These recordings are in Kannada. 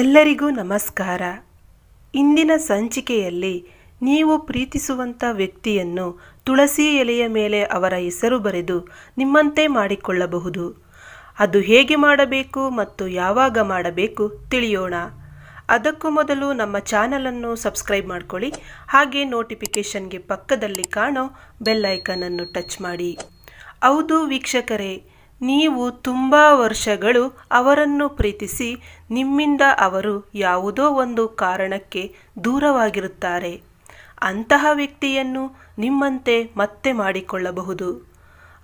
ಎಲ್ಲರಿಗೂ ನಮಸ್ಕಾರ. ಇಂದಿನ ಸಂಚಿಕೆಯಲ್ಲಿ ನೀವು ಪ್ರೀತಿಸುವಂಥ ವ್ಯಕ್ತಿಯನ್ನು ತುಳಸಿ ಎಲೆಯ ಮೇಲೆ ಅವರ ಹೆಸರು ಬರೆದು ನಿಮ್ಮಂತೆ ಮಾಡಿಕೊಳ್ಳಬಹುದು. ಅದು ಹೇಗೆ ಮಾಡಬೇಕು ಮತ್ತು ಯಾವಾಗ ಮಾಡಬೇಕು ತಿಳಿಯೋಣ. ಅದಕ್ಕೂ ಮೊದಲು ನಮ್ಮ ಚಾನಲನ್ನು ಸಬ್ಸ್ಕ್ರೈಬ್ ಮಾಡ್ಕೊಳ್ಳಿ. ಹಾಗೆ ನೋಟಿಫಿಕೇಷನ್ಗೆ ಪಕ್ಕದಲ್ಲಿ ಕಾಣೋ ಬೆಲ್ ಐಕನನ್ನು ಟಚ್ ಮಾಡಿ. ಹೌದು ವೀಕ್ಷಕರೇ ನೀವು ತುಂಬ ವರ್ಷಗಳು ಅವರನ್ನು ಪ್ರೀತಿಸಿ ನಿಮ್ಮಿಂದ ಅವರು ಯಾವುದೋ ಒಂದು ಕಾರಣಕ್ಕೆ ದೂರವಾಗಿರುತ್ತಾರೆ. ಅಂತಹ ವ್ಯಕ್ತಿಯನ್ನು ನಿಮ್ಮಂತೆ ಮತ್ತೆ ಮಾಡಿಕೊಳ್ಳಬಹುದು.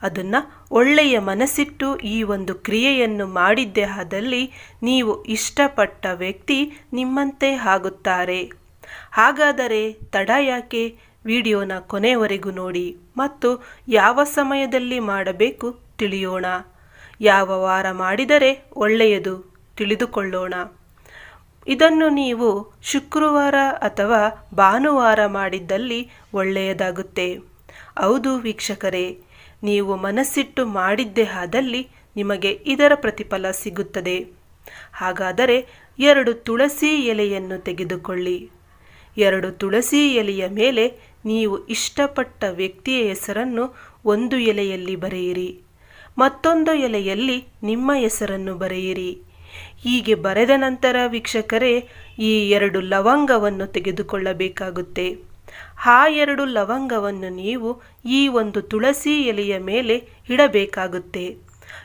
ಅದನ್ನು ಒಳ್ಳೆಯ ಮನಸ್ಸಿಟ್ಟು ಈ ಒಂದು ಕ್ರಿಯೆಯನ್ನು ಮಾಡಿದ್ದೇ ಆದಲ್ಲಿ ನೀವು ಇಷ್ಟಪಟ್ಟ ವ್ಯಕ್ತಿ ನಿಮ್ಮಂತೆ ಆಗುತ್ತಾರೆ. ಹಾಗಾದರೆ ತಡ ಯಾಕೆ? ವಿಡಿಯೋನ ಕೊನೆಯವರೆಗೂ ನೋಡಿ ಮತ್ತು ಯಾವ ಸಮಯದಲ್ಲಿ ಮಾಡಬೇಕು? ತಿಳಿಯೋಣ. ಯಾವ ವಾರ ಮಾಡಿದರೆ ಒಳ್ಳೆಯದು, ತಿಳಿದುಕೊಳ್ಳೋಣ. ಇದನ್ನು ನೀವು ಶುಕ್ರವಾರ ಅಥವಾ ಭಾನುವಾರ ಮಾಡಿದ್ದಲ್ಲಿ ಒಳ್ಳೆಯದಾಗುತ್ತೆ. ಹೌದು ವೀಕ್ಷಕರೇ, ನೀವು ಮನಸ್ಸಿಟ್ಟು ಮಾಡಿದ್ದೇ ಆದಲ್ಲಿ ನಿಮಗೆ ಇದರ ಪ್ರತಿಫಲ ಸಿಗುತ್ತದೆ. ಹಾಗಾದರೆ ಎರಡು ತುಳಸಿ ಎಲೆಯನ್ನು ತೆಗೆದುಕೊಳ್ಳಿ. ಎರಡು ತುಳಸಿ ಎಲೆಯ ಮೇಲೆ ನೀವು ಇಷ್ಟಪಟ್ಟ ವ್ಯಕ್ತಿಯ ಹೆಸರನ್ನು ಒಂದು ಎಲೆಯಲ್ಲಿ ಬರೆಯಿರಿ. ಮತ್ತೊಂದು ಎಲೆಯಲ್ಲಿ ನಿಮ್ಮ ಹೆಸರನ್ನು ಬರೆಯಿರಿ. ಹೀಗೆ ಬರೆದ ನಂತರ ವೀಕ್ಷಕರೇ, ಈ ಎರಡು ಲವಂಗವನ್ನು ತೆಗೆದುಕೊಳ್ಳಬೇಕಾಗುತ್ತೆ. ಆ ಎರಡು ಲವಂಗವನ್ನು ನೀವು ಈ ಒಂದು ತುಳಸಿ ಎಲೆಯ ಮೇಲೆ ಇಡಬೇಕಾಗುತ್ತೆ.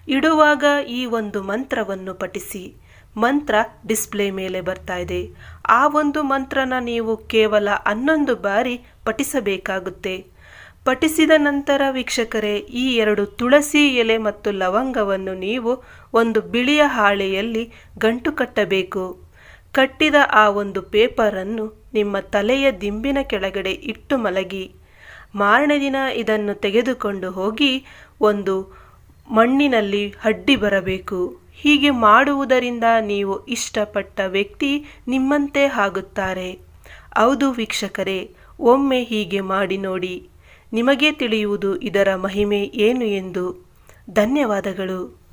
ಇಡುವಾಗ ಈ ಒಂದು ಮಂತ್ರವನ್ನು ಪಠಿಸಿ. ಮಂತ್ರ ಡಿಸ್ಪ್ಲೇ ಮೇಲೆ ಬರ್ತಾ ಇದೆ. ಆ ಒಂದು ಮಂತ್ರನ ನೀವು ಕೇವಲ ಹನ್ನೊಂದು ಬಾರಿ ಪಠಿಸಬೇಕಾಗುತ್ತೆ. ಪಠಿಸಿದ ನಂತರ ವೀಕ್ಷಕರೇ, ಈ ಎರಡು ತುಳಸಿ ಎಲೆ ಮತ್ತು ಲವಂಗವನ್ನು ನೀವು ಒಂದು ಬಿಳಿಯ ಹಾಳೆಯಲ್ಲಿ ಗಂಟು ಕಟ್ಟಬೇಕು. ಕಟ್ಟಿದ ಆ ಒಂದು ಪೇಪರನ್ನು ನಿಮ್ಮ ತಲೆಯ ದಿಂಬಿನ ಕೆಳಗಡೆ ಇಟ್ಟು ಮಲಗಿ. ಮಾರನೇ ದಿನ ಇದನ್ನು ತೆಗೆದುಕೊಂಡು ಹೋಗಿ ಒಂದು ಮಣ್ಣಿನಲ್ಲಿ ಅಡ್ಡಿ ಬರಬೇಕು. ಹೀಗೆ ಮಾಡುವುದರಿಂದ ನೀವು ಇಷ್ಟಪಟ್ಟ ವ್ಯಕ್ತಿ ನಿಮ್ಮಂತೆ ಆಗುತ್ತಾರೆ. ಹೌದು ವೀಕ್ಷಕರೇ, ಒಮ್ಮೆ ಹೀಗೆ ಮಾಡಿ ನೋಡಿ. ನಿಮಗೆ ತಿಳಿಯುವುದು ಇದರ ಮಹಿಮೆ ಏನು ಎಂದು. ಧನ್ಯವಾದಗಳು.